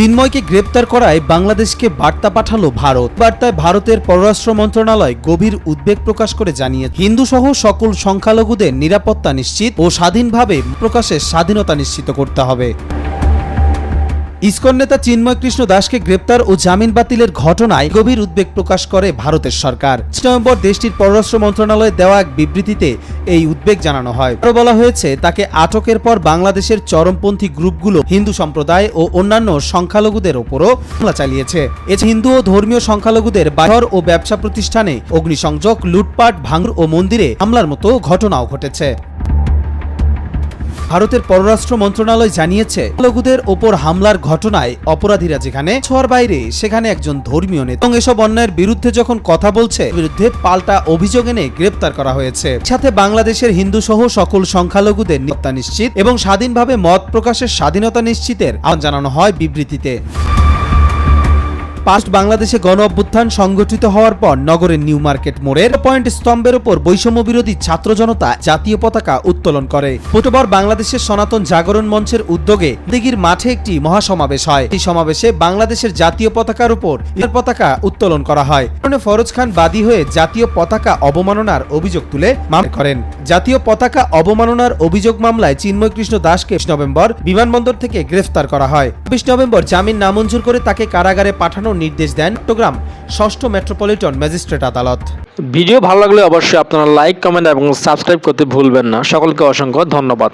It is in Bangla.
চিন্ময়কে গ্রেপ্তার করায় বাংলাদেশকে বার্তা পাঠাল ভারত। বার্তায় ভারতের পররাষ্ট্র মন্ত্রণালয় গভীর উদ্বেগ প্রকাশ করে জানিয়ে হিন্দু সহ সকল সংখ্যালঘুদের নিরাপত্তা নিশ্চিত ও স্বাধীনভাবে প্রকাশের স্বাধীনতা নিশ্চিত করতে হবে। ইসকন নেতা চিন্ময় কৃষ্ণ দাসকে গ্রেপ্তার ও জামিন বাতিলের ঘটনায় গভীর উদ্বেগ প্রকাশ করে ভারতের সরকার। নভেম্বর দেশটির পররাষ্ট্র মন্ত্রণালয়ে দেওয়া এক বিবৃতিতে এই উদ্বেগ জানানো হয়। আরও বলা হয়েছে, তাকে আটকের পর বাংলাদেশের চরমপন্থী গ্রুপগুলো হিন্দু সম্প্রদায় ও অন্যান্য সংখ্যালঘুদের ওপরও হামলা চালিয়েছে। এছাড়া হিন্দু ও ধর্মীয় সংখ্যালঘুদের বাহর ও ব্যবসা প্রতিষ্ঠানে অগ্নিসংযোগ, লুটপাট, ভাঙর ও মন্দিরে হামলার মতো ঘটনাও ঘটেছে। ভারতের পররাষ্ট্র মন্ত্রণালয় জানিয়েছে, লঘুদের ওপর হামলার ঘটনায় অপরাধীরা যেখানে ছোঁয়ার বাইরে, সেখানে একজন ধর্মীয় নেতা। এবং এসব অন্যায়ের বিরুদ্ধে যখন কথা বলছে বিরুদ্ধে পাল্টা অভিযোগ এনে গ্রেপ্তার করা হয়েছে। সাথে বাংলাদেশের হিন্দু সহ সকল সংখ্যালঘুদের নিরাপত্তা নিশ্চিত এবং স্বাধীনভাবে মত প্রকাশের স্বাধীনতা নিশ্চিতের আহ্বান জানানো হয় বিবৃতিতে। পাস্ট বাংলাদেশে গণ অভ্যুত্থান সংগঠিত হওয়ার পর নগরের নিউ মার্কেট মোড়ের পয়েন্ট স্তম্ভের উপর বৈষম্য বিরোধী ছাত্র জনতা জাতীয় পতাকা উত্তোলন করে। বুধবার বাংলাদেশের সনাতন জাগরণ মঞ্চের উদ্যোগে দিঘির মাঠে একটি মহাসমাবেশ হয়। এই সমাবেশে বাংলাদেশের জাতীয় পতাকার উপর ইরার পতাকা উত্তোলন করা হয়। ফরজ খান বাদী হয়ে জাতীয় পতাকা অবমাননার অভিযোগ তুলে মামলা করেন। জাতীয় পতাকা অবমাননার অভিযোগ মামলায় চিন্ময় কৃষ্ণ দাসকে নভেম্বর বিমানবন্দর থেকে গ্রেফতার করা হয়। বিশ নভেম্বর জামিন নামঞ্জুর করে তাকে কারাগারে পাঠানোর নির্দেশ দেন চট্টগ্রাম ষষ্ঠ মেট্রোপলিটন ম্যাজিস্ট্রেট আদালত। ভিডিও ভালো লাগলে অবশ্যই আপনারা লাইক, কমেন্ট এবং সাবস্ক্রাইব করতে ভুলবেন না। সকলকে অসংখ্য ধন্যবাদ।